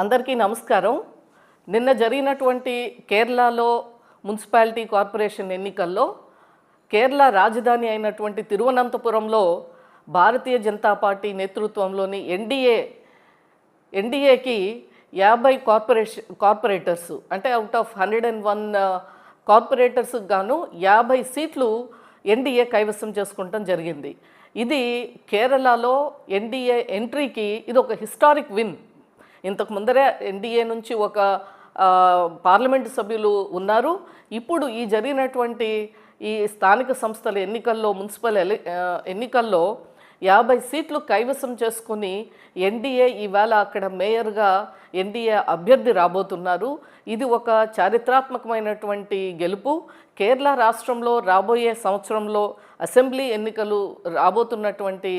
అందరికీ నమస్కారం. నిన్న జరిగినటువంటి కేరళలో మున్సిపాలిటీ కార్పొరేషన్ ఎన్నికల్లో కేరళ రాజధాని అయినటువంటి తిరువనంతపురంలో భారతీయ జనతా పార్టీ నేతృత్వంలోని ఎన్డీఏ ఎన్డీఏకి యాభై కార్పొరేషన్ కార్పొరేటర్స్ అంటే out of hundred and one corporators గాను యాభై సీట్లు ఎన్డీఏ కైవసం చేసుకుంటాం జరిగింది. ఇది కేరళలో ఎన్డీఏ ఎంట్రీకి ఇది ఒక హిస్టారిక్ విన్. ఇంతకు ముందరే ఎన్డీఏ నుంచి ఒక పార్లమెంటు సభ్యులు ఉన్నారు. ఇప్పుడు ఈ జరిగినటువంటి ఈ స్థానిక సంస్థల ఎన్నికల్లో మున్సిపల్ ఎన్నికల్లో యాభై సీట్లు కైవసం చేసుకుని ఎన్డీఏ ఈవేళ అక్కడ మేయర్గా ఎన్డీఏ అభ్యర్థి రాబోతున్నారు. ఇది ఒక చారిత్రాత్మకమైనటువంటి గెలుపు. కేరళ రాష్ట్రంలో రాబోయే సంవత్సరంలో అసెంబ్లీ ఎన్నికలు రాబోతున్నటువంటి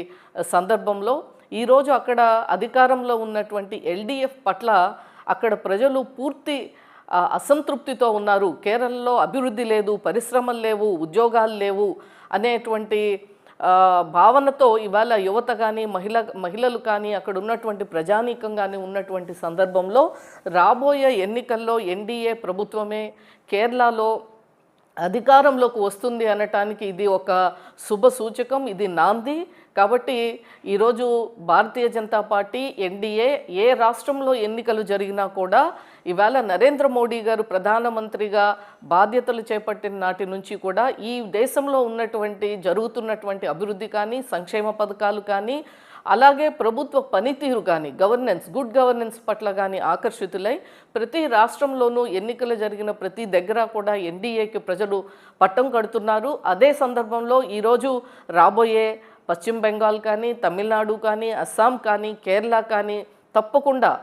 సందర్భంలో ఈరోజు అక్కడ అధికారంలో ఉన్నటువంటి ఎల్డీఎఫ్ పట్ల అక్కడ ప్రజలు పూర్తి అసంతృప్తితో ఉన్నారు. కేరళలో అభివృద్ధి లేదు పరిశ్రమలు లేవు ఉద్యోగాలు లేవు అనేటువంటి భావనతో ఇవాళ యువత కానీ మహిళ మహిళలు కానీ అక్కడ ఉన్నటువంటి ప్రజానీకం కానీ ఉన్నటువంటి సందర్భంలో రాబోయే ఎన్నికల్లో ఎన్డీఏ ప్రభుత్వమే కేరళలో అధికారంలోకి వస్తుంది అనటానికి ఇది ఒక శుభ సూచకం ఇది నాంది. కాబట్టి ఈరోజు భారతీయ జనతా పార్టీ ఎన్డీఏ ఏ రాష్ట్రంలో ఎన్నికలు జరిగినా కూడా ఇవాళ నరేంద్ర మోడీ గారు ప్రధానమంత్రిగా బాధ్యతలు చేపట్టిన నాటి నుంచి కూడా ఈ దేశంలో ఉన్నటువంటి జరుగుతున్నటువంటి అభివృద్ధి కానీ సంక్షేమ పథకాలు కానీ అలాగే ప్రభుత్వ పనితీరు కానీ గవర్నెన్స్ గుడ్ గవర్నెన్స్ పట్ల కానీ ఆకర్షితులై ప్రతి రాష్ట్రంలోనూ ఎన్నికలు జరిగిన ప్రతి దగ్గర కూడా ఎన్డీఏకి ప్రజలు పట్టం కడుతున్నారు. అదే సందర్భంలో ఈరోజు రాబోయే పశ్చిమ బెంగాల్ కానీ తమిళనాడు కానీ అస్సాం కానీ కేరళ కానీ తప్పకుండా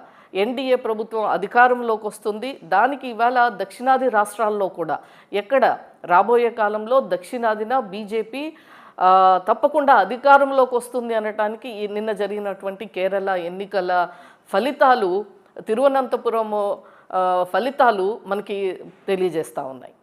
ఎన్డీఏ ప్రభుత్వం అధికారంలోకి వస్తుంది. దానికి ఇవాళ దక్షిణాది రాష్ట్రాల్లో కూడా ఎక్కడ రాబోయే కాలంలో దక్షిణాదిన బీజేపీ తప్పకుండా అధికారంలోకి వస్తుంది అనటానికి ఈ నిన్న జరిగినటువంటి కేరళ ఎన్నికల ఫలితాలు తిరువనంతపురం ఫలితాలు మనకి తెలియజేస్తూ ఉన్నాయి.